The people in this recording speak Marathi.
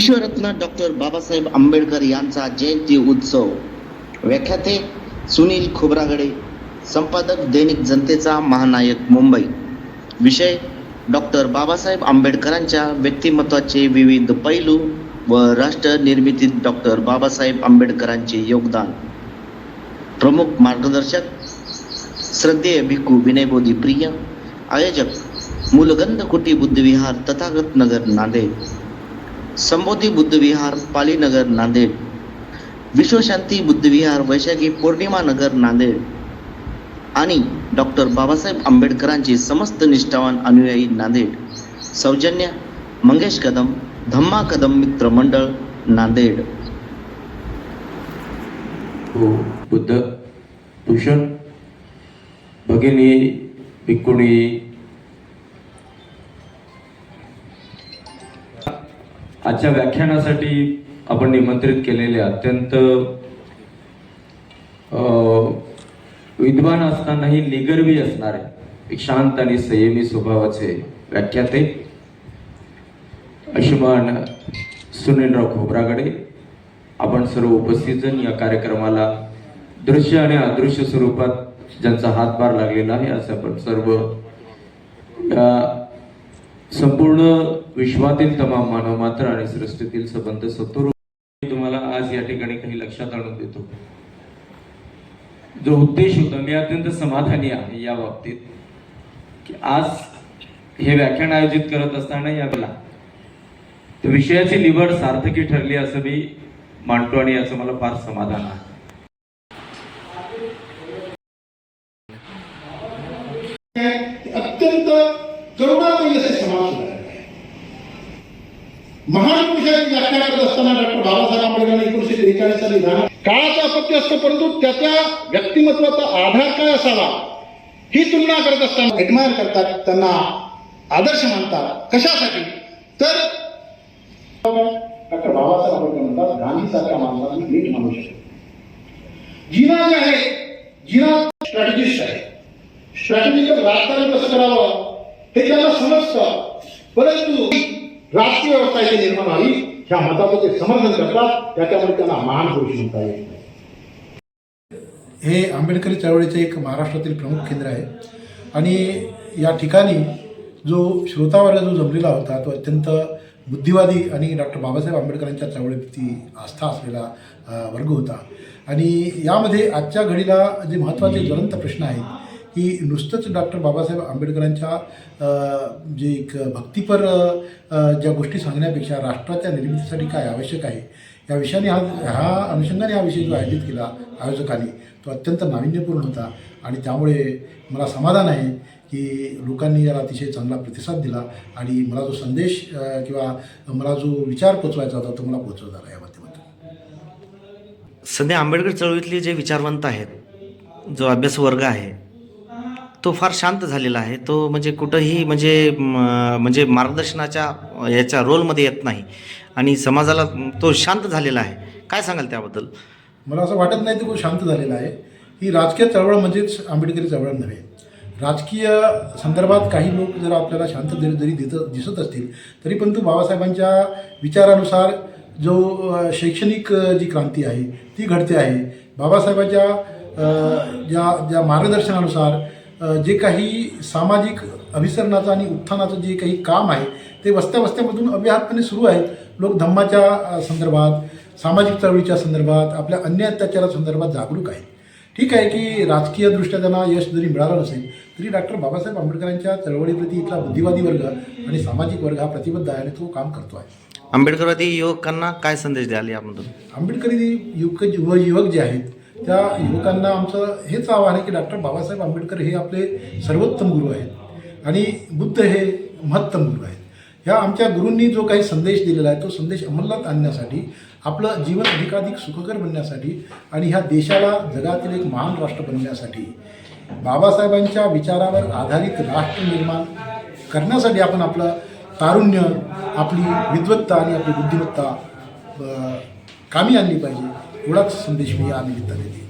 विश्वरत्न डॉक्टर बाबासाहेब आंबेडकर यांचा जयंती उत्सव. व्याख्याते सुनील खोब्रागडे संपादक दैनिक जनतेचा महानायक मुंबई. विषय डॉक्टर बाबासाहेब आंबेडकरांच्या व्यक्तिमत्वाचे विविध पैलू व राष्ट्र निर्मितीत डॉक्टर बाबासाहेब आंबेडकरांचे योगदान. प्रमुख मार्गदर्शक श्रद्धेय भिक्खू विनयबोधी प्रिय आयोजक मूलगंध कुटी बुद्धविहार तथागत नगर नांदेड. संबोधी बुद्धविहार पालीनगर नांदेड. विश्वशांती बुद्धविहार वैशाखी पौर्णिमा नगर नांदेड. आणि डॉक्टर बाबासाहेब आंबेडकरांचे समस्त निष्ठावान अनुयायी नांदेड. सौजन्य मंगेश कदम धम्मा कदम मित्र मंडळ नांदेड. हो बुद्ध भूषण भगिनी भिक्कुणी आजच्या व्याख्यानासाठी आपण निमंत्रित केलेले अत्यंत विद्वान असतानाही निगर्वी असणारे एक शांत आणि संयमी स्वभावाचे व्याख्याते अशुमान सुनीलराव खोब्रागडे. आपण सर्व उपस्थित जण या कार्यक्रमाला दृश्य आणि अदृश्य स्वरूपात ज्यांचा हातभार लागलेला आहे असं आपण सर्व या संपूर्ण विश्वातील तमाम मानव मात्र आणि सृष्टीतील संबंध सत्तर तुम्हाला आज या ठिकाणी काही लक्षात आणून देतो. जो उद्देश होता मी अत्यंत समाधानी आहे या बाबतीत की आज हे व्याख्यान आयोजित करत असताना या वेळेला विषयाची निवड सार्थकी ठरली असं मी मानतो आणि याचं मला फार समाधान आहे. अत्यंत करुणामयी महान पुरुषांची व्याख्या करत असताना डॉक्टर बाबासाहेब आंबेडकरांनी एकोणीशे त्रेचाळीस साली झाला काळाचं अपत्य असतं परंतु त्याच्या व्यक्तिमत्वाचा आधार काय असावा ही तुलना करत असताना एडमायर करतात त्यांना आदर्श मानतात. कशासाठी? तर डॉक्टर बाबासाहेब आंबेडकर म्हणतात गांधी सारख्या माणसाला नीट मानू शकतो जीना जे आहे जीना स्ट्रॅटेजिस्ट आहे. स्ट्रॅटेजिकल राजकारण कसं करावं हे त्याला समजतं. परंतु राष्ट्रीय व्यवस्था इथे निर्माण व्हावी ह्या मताचं ते समर्थन करतात त्याच्यामुळे त्यांना महान पुरुष म्हणता येत नाही. हे आंबेडकरी चळवळीचे एक महाराष्ट्रातील प्रमुख केंद्र आहे. आणि या ठिकाणी जो श्रोतावर्ग जो जमलेला होता तो अत्यंत बुद्धिवादी आणि डॉक्टर बाबासाहेब आंबेडकरांच्या चळवळीप्रती आस्था असलेला वर्ग होता. आणि यामध्ये आजच्या घडीला जे महत्त्वाचे ज्वलंत प्रश्न आहेत की नुसतंच डॉक्टर बाबासाहेब आंबेडकरांच्या जे एक भक्तीपर ज्या गोष्टी सांगण्यापेक्षा राष्ट्राच्या निर्मितीसाठी काय आवश्यक आहे या विषयाने हा ह्या अनुषंगाने हा विषय जो आयोजित केला आयोजकांनी तो अत्यंत नाविन्यपूर्ण होता. आणि त्यामुळे मला समाधान आहे की लोकांनी याला अतिशय चांगला प्रतिसाद दिला आणि मला जो संदेश किंवा मला जो विचार पोचवायचा होता तो मला पोचवता आला या माध्यमातून. सध्या आंबेडकर चळवळीतले जे विचारवंत आहेत जो अभ्यास वर्ग आहे तो फार शांत झालेला आहे. तो म्हणजे कुठंही म्हणजे म्हणजे मार्गदर्शनाच्या याच्या रोलमध्ये येत नाही. आणि समाजाला तो शांत झालेला आहे. काय सांगाल त्याबद्दल? मला असं वाटत नाही तो खूप शांत झालेला आहे. ही राजकीय चळवळ म्हणजेच आंबेडकरी चळवळ नव्हे. राजकीय संदर्भात काही लोक जर आपल्याला शांत जरी जरी दिसत दिसत असतील तरी पण तो बाबासाहेबांच्या विचारानुसार जो शैक्षणिक जी क्रांती आहे ती घडते आहे. बाबासाहेबांच्या ज्या ज्या मार्गदर्शनानुसार जे काही सामाजिक अभिसरणाचं आणि उत्थानाचं जे काही काम आहे ते वस्त्या वस्त्यामधून अव्याहतपणे सुरू आहेत. लोक धम्माच्या संदर्भात सामाजिक चळवळीच्या संदर्भात आपल्या अन्य अत्याचारासंदर्भात जागरूक आहेत. ठीक आहे की राजकीयदृष्ट्या त्यांना यश जरी मिळालं नसेल तरी डॉक्टर बाबासाहेब आंबेडकरांच्या चळवळीप्रती इथला बुद्धिवादी वर्ग आणि सामाजिक वर्ग हा प्रतिबद्ध आहे आणि तो काम करतो आहे. आंबेडकरवादी युवकांना काय संदेश द्याल यामधून? आंबेडकरी युवक युव युवक जे आहेत त्या युवकांना आमचं हेच आव्हान आहे की डॉक्टर बाबासाहेब आंबेडकर हे आपले सर्वोत्तम गुरु आहेत. आणि बुद्ध हे महत्तम गुरु आहेत. ह्या आमच्या गुरूंनी जो काही संदेश दिलेला आहे तो संदेश अंमलात आणण्यासाठी आपलं जीवन अधिकाधिक सुखकर बनण्यासाठी आणि ह्या देशाला जगातील एक महान राष्ट्र बनवण्यासाठी बाबासाहेबांच्या विचारावर आधारित राष्ट्र निर्माण करण्यासाठी आपण आपलं तारुण्य आपली विद्वत्ता आणि आपली बुद्धिमत्ता कामी आणली पाहिजे. एवढाच संदेश मी या निमित्ताने देईन.